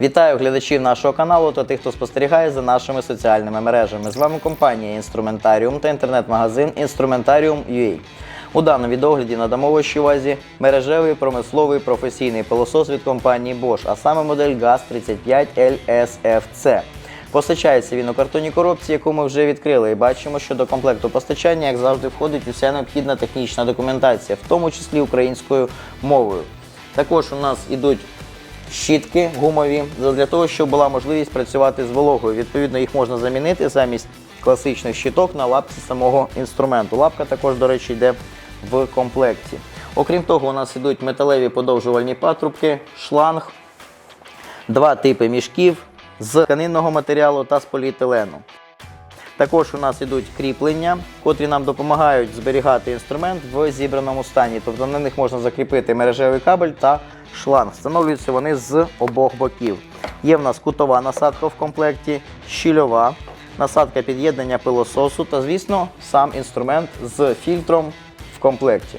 Вітаю глядачів нашого каналу та тих, хто спостерігає за нашими соціальними мережами. З вами компанія Інструментаріум та інтернет-магазин Інструментаріум.ua. У даному відогляді надамо вашій увазі мережевий промисловий професійний пилосос від компанії Bosch, а саме модель GAZ35 LSFC. Постачається він у картонній коробці, яку ми вже відкрили, і бачимо, що до комплекту постачання, як завжди, входить уся необхідна технічна документація, в тому числі українською мовою. Також у нас ідуть щітки гумові для того, щоб була можливість працювати з вологою. Відповідно, їх можна замінити замість класичних щиток на лапці самого інструменту. Лапка також, до речі, йде в комплекті. Окрім того, у нас йдуть металеві подовжувальні патрубки, шланг, два типи мішків з тканинного матеріалу та з поліетилену. Також у нас ідуть кріплення, котрі нам допомагають зберігати інструмент в зібраному стані. Тобто на них можна закріпити мережевий кабель та шланг. Встановлюються вони з обох боків. Є в нас кутова насадка в комплекті, щільова, насадка під'єднання пилососу та, звісно, сам інструмент з фільтром в комплекті.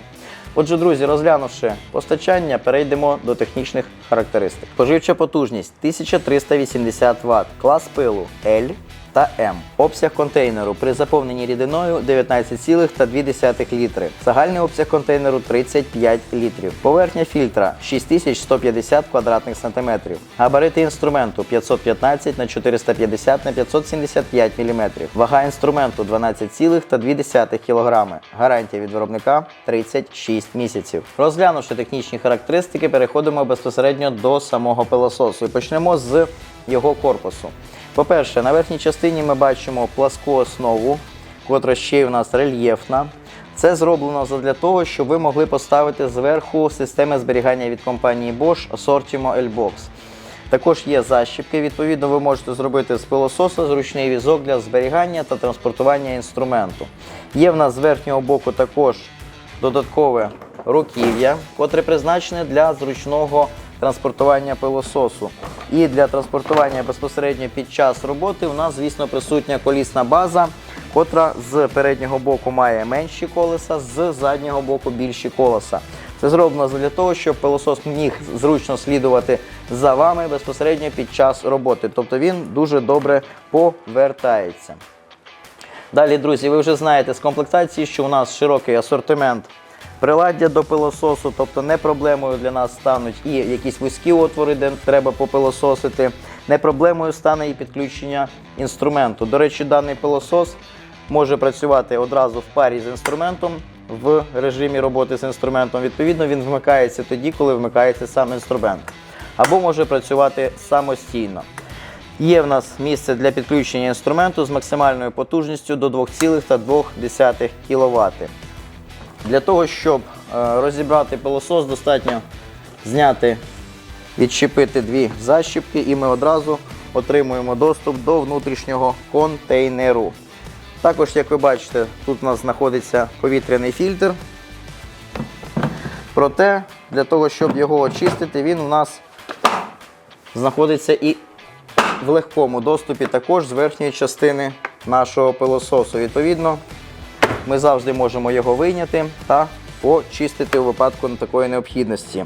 Отже, друзі, розглянувши постачання, перейдемо до технічних характеристик. Споживча потужність 1380 Вт, клас пилу L та М. Обсяг контейнеру при заповненні рідиною 19,2 літри. Загальний обсяг контейнеру 35 літрів. Поверхня фільтра 6150 квадратних сантиметрів. Габарити інструменту 515 на 450 на 575 мм. Вага інструменту 12,2 кг. Гарантія від виробника 36 місяців. Розглянувши технічні характеристики, переходимо безпосередньо до самого пилососу і почнемо з його корпусу. По-перше, на верхній частині ми бачимо пласку основу, котра ще й у нас рельєфна. Це зроблено для того, щоб ви могли поставити зверху системи зберігання від компанії Bosch Sortimo L-Box. Також є защіпки, відповідно, ви можете зробити з пилососа зручний візок для зберігання та транспортування інструменту. Є в нас з верхнього боку також додаткове руків'я, котре призначене для зручного транспортування пилососу. І для транспортування безпосередньо під час роботи у нас, звісно, присутня колісна база, котра з переднього боку має менші колеса, з заднього боку більші колеса. Це зроблено для того, щоб пилосос міг зручно слідувати за вами безпосередньо під час роботи. Тобто він дуже добре повертається. Далі, друзі, ви вже знаєте з комплектації, що у нас широкий асортимент приладдя до пилососу, тобто не проблемою для нас стануть і якісь вузькі отвори, де треба попилососити. Не проблемою стане і підключення інструменту. До речі, даний пилосос може працювати одразу в парі з інструментом в режимі роботи з інструментом. Відповідно, він вмикається тоді, коли вмикається сам інструмент. Або може працювати самостійно. Є в нас місце для підключення інструменту з максимальною потужністю до 2,2 кВт. Для того, щоб е, розібрати пилосос, достатньо зняти, відщепити дві защіпки, і ми одразу отримуємо доступ до внутрішнього контейнеру. Також, як ви бачите, тут у нас знаходиться повітряний фільтр. Проте, для того, щоб його очистити, він у нас знаходиться і в легкому доступі також з верхньої частини нашого пилососу. Відповідно, ми завжди можемо його вийняти та почистити у випадку такої необхідності.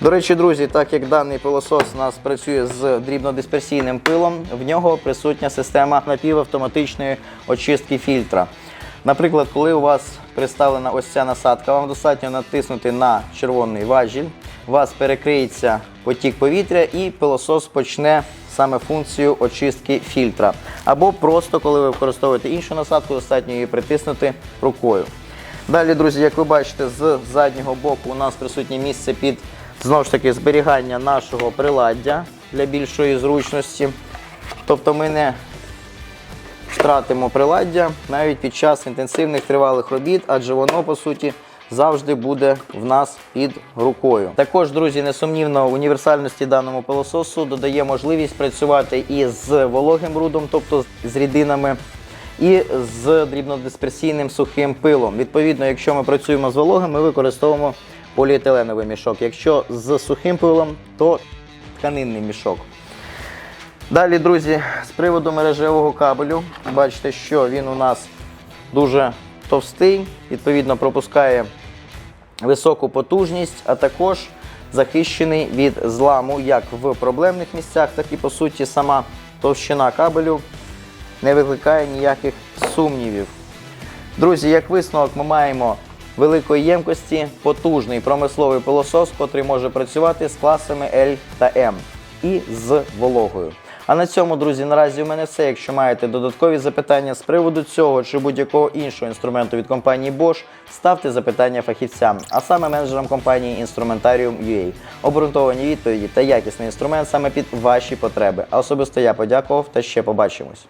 До речі, друзі, так як даний пилосос у нас працює з дрібнодисперсійним пилом, в нього присутня система напівавтоматичної очистки фільтра. Наприклад, коли у вас представлена ось ця насадка, вам достатньо натиснути на червоний важіль, у вас перекриється потік повітря і пилосос почне саме функцію очистки фільтра. Або просто, коли ви використовуєте іншу насадку, достатньо її притиснути рукою. Далі, друзі, як ви бачите, з заднього боку у нас присутнє місце під знову ж таки зберігання нашого приладдя для більшої зручності. Тобто ми не втратимо приладдя навіть під час інтенсивних тривалих робіт, адже воно по суті завжди буде в нас під рукою. Також, друзі, несумнівно, універсальності даному пилососу додає можливість працювати і з вологим брудом, тобто з рідинами. І з дрібнодисперсійним сухим пилом. Відповідно, якщо ми працюємо з вологим, ми використовуємо поліетиленовий мішок. Якщо з сухим пилом, то тканинний мішок. Далі, друзі, з приводу мережевого кабелю, бачите, що він у нас дуже товстий, відповідно, пропускає високу потужність, а також захищений від зламу як в проблемних місцях, так і по суті сама товщина кабелю не викликає ніяких сумнівів. Друзі, як висновок, ми маємо великої ємкості потужний промисловий пилосос, котрий може працювати з класами L та M і з вологою. А на цьому, друзі, наразі у мене все. Якщо маєте додаткові запитання з приводу цього чи будь-якого іншого інструменту від компанії Bosch, ставте запитання фахівцям, а саме менеджерам компанії Instrumentarium.ua. Обґрунтовані відповіді та якісний інструмент саме під ваші потреби. А особисто я подякував та ще побачимось.